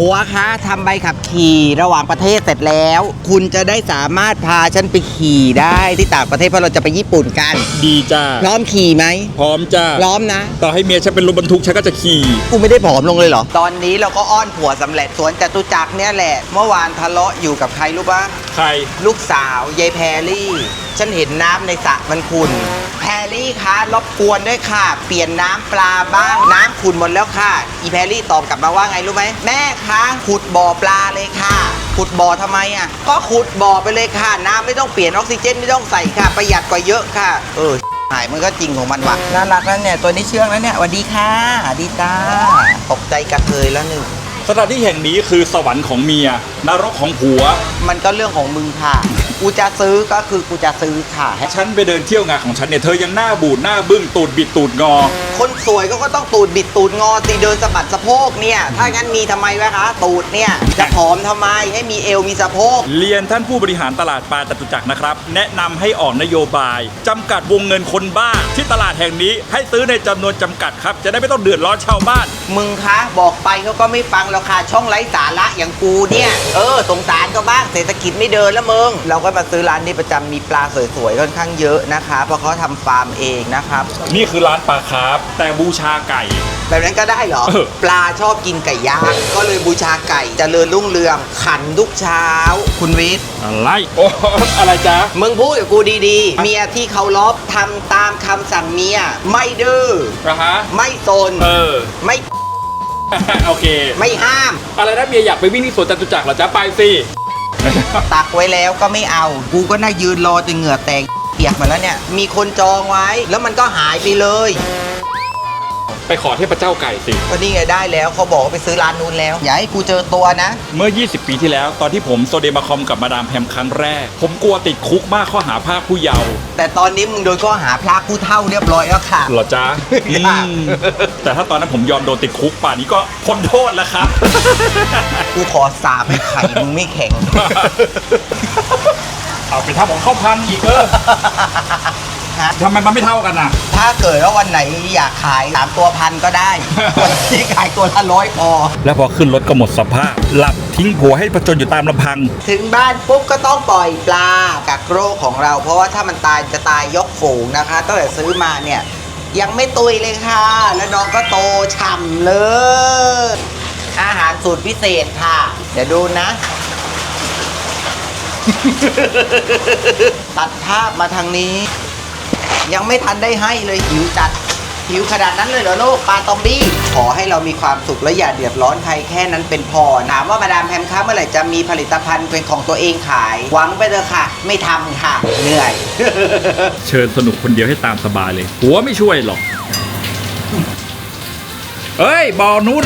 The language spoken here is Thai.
ผัวคะทำใบขับขี่ระหว่างประเทศเสร็จแล้ว คุณจะได้สามารถพาฉันไปขี่ได้ที่ต่างประเทศเพราะเราจะไปญี่ปุ่นกันดีจ้าพร้อมขี่ไหมพร้อมจ้าพร้อมนะ ต่อให้เมียฉันเป็นรถบรรทุกฉันก็จะขี่กูไม่ได้ผอมลงเลยเหรอ ตอนนี้เราก็อ้อนผัวสำเร็จสวนจตุจักรเนี่ยแหละ เมื่อวานทะเลาะอยู่กับใครรู้ปะใคร ลูกสาวยายแพรลี่ ฉันเห็นน้ำในสระมันขุ่น แพรลี่คะรบกวนด้วยค่ะ เปลี่ยนน้ำปลาบ้างน้ำขุ่นหมดแล้วค่ะ อีแพรลี่ตอบกลับมาว่าไงรู้ไหมแม่คะขุดบ่อปลาเลยค่ะขุดบ่อทำไมอะก็ขุดบ่อไปเลยค่ะ น้ำไม่ต้องเปลี่ยนออกซิเจนไม่ต้องใส่ค่ะ ประหยัดกว่าเยอะค่ะ เออหายมันก็จริงของมันว่ะน่ารักแล้วเนี่ยตัวนี้เชื่องแล้วเนี่ยสวัสดีค่ะสวัสดีจ้าตกใจกระเทยแล้วหนึ่ง สถานที่แห่งนี้คือสวรรค์ของเมีย นรกของผัว มันก็เรื่องของมึงค่ะ กูจะซื้อก็คือกูจะซื้อค่ะ ฉันไปเดินเที่ยวงานของฉันเนี่ยเธอยังหน้าบูดหน้าบึ้งตูดบิดตูดงอคนสวยก็ก็ต้องตูดบิดตูดงอตีเดินสะบัดสะโพกเนี่ย ถ้างั้นมีทำไมวะคะ ตูดเนี่ย จะผอมทำไมให้มีเอวมีสะโพก เรียนท่านผู้บริหารตลาดปลาจตุจักรนะครับ แนะนำให้ออกนโยบายจำกัดวงเงินคนบ้า ที่ตลาดแห่งนี้ให้ซื้อในจำนวนจำกัดครับ จะได้ไม่ต้องเดือดร้อนชาวบ้าน มึงคะ บอกไปเขาก็ไม่ฟังแล้วค่ะช่องไร้สาระอย่างกูเนี่ย เออ สงสารก็บ้างเศรษฐกิจไม่เดินแล้วมึง เราก็มาซื้อร้านนี้ประจำมีปลาสวยๆค่อนข้างเยอะนะคะ เพราะเขาทำฟาร์มเองนะครับ นี่คือร้านปลาคาร์ฟแต่บูชาไก่ แบบนั้นก็ได้เหรอ เออ ปลาชอบกินไก่ย่าง ก็เลยบูชาไก่เจริญรุ่งเรือง ขันทุกเช้า คุณวิทย์ อะไรโอ้อะไรจ๊ะ มึงพูดกับกูดีๆ เมียที่เคารพทำตามคำสั่งเมีย ไม่ดื้อ นะฮะ ไม่ซน เออ ไม่ โอเค ไม่ห้าม อะไรนะเมียอยากไปวิ่งที่สวนจตุจักรเหรอจ๊ะ ไปสิ ตักไว้แล้วก็ไม่เอา กูก็น่ายืนรอจนเหงื่อแตกเปียกมาแล้วเนี่ย มีคนจองไว้ แล้วมันก็หายไปเลย ไปขอเทพเจ้าไก่สิ ก็นี่ไงได้แล้วเขาบอกว่าไปซื้อร้านนู้นแล้ว อย่าให้กูเจอตัวนะ เมื่อ 20 ปีที่แล้ว ตอนที่ผมโซเดมาคอมกับมาดามแพมครั้งแรก ผมกลัวติดคุกมากข้อหาภาคผู้เยาว์แต่ตอนนี้มึงโดนข้อหาพระผู้เท่าเรียบร้อยแล้วค่ะ เหรอจ๊ะค่ะอืมแต่ถ้าตอนนั้นผมยอมโดนติดคุกป่านนี้ก็พ้นโทษแล้วครับ กูขอสาบให้ไข่มึงไม่แข็ง เอาไปทำของเข้าพันอีกเออ ฮะทำไมมันไม่เท่ากันน่ะ ถ้าเกิดว่าวันไหนอยากขายสามตัวพันก็ได้ วันนี้ขายตัวละร้อยพอ แล้วพอขึ้นรถก็หมดสภาพ หลับทิ้งผัวให้ประจนอยู่ตามลำพัง ถึงบ้านปุ๊บก็ต้องปล่อยปลากักโรคของเรา เพราะว่าถ้ามันตายจะตายยกฝูงนะคะตั้งแต่ซื้อมาเนี่ย ยังไม่ตุยเลยค่ะ แล้วน้องก็โตฉ่ำเลย อาหารสูตรพิเศษค่ะ เดี๋ยวดูนะ ตัดภาพมาทางนี้ ยังไม่ทันได้ให้เลยหิวจัดหิวขนาดนั้นเลยเหรอลูกปลาตอมบี้ขอให้เรามีความสุขและอย่าเดือดร้อนใครแค่นั้นเป็นพอถามว่ามาดามแพมคะเมื่อไหร่จะมีผลิตภัณฑ์เป็นของตัวเองขายหวังไปเถอะค่ะ ไม่ทำค่ะเหนื่อย เชิญสนุกคนเดียวให้ตามสบายเลย หัวไม่ช่วยหรอก เอ้ยบอนู้น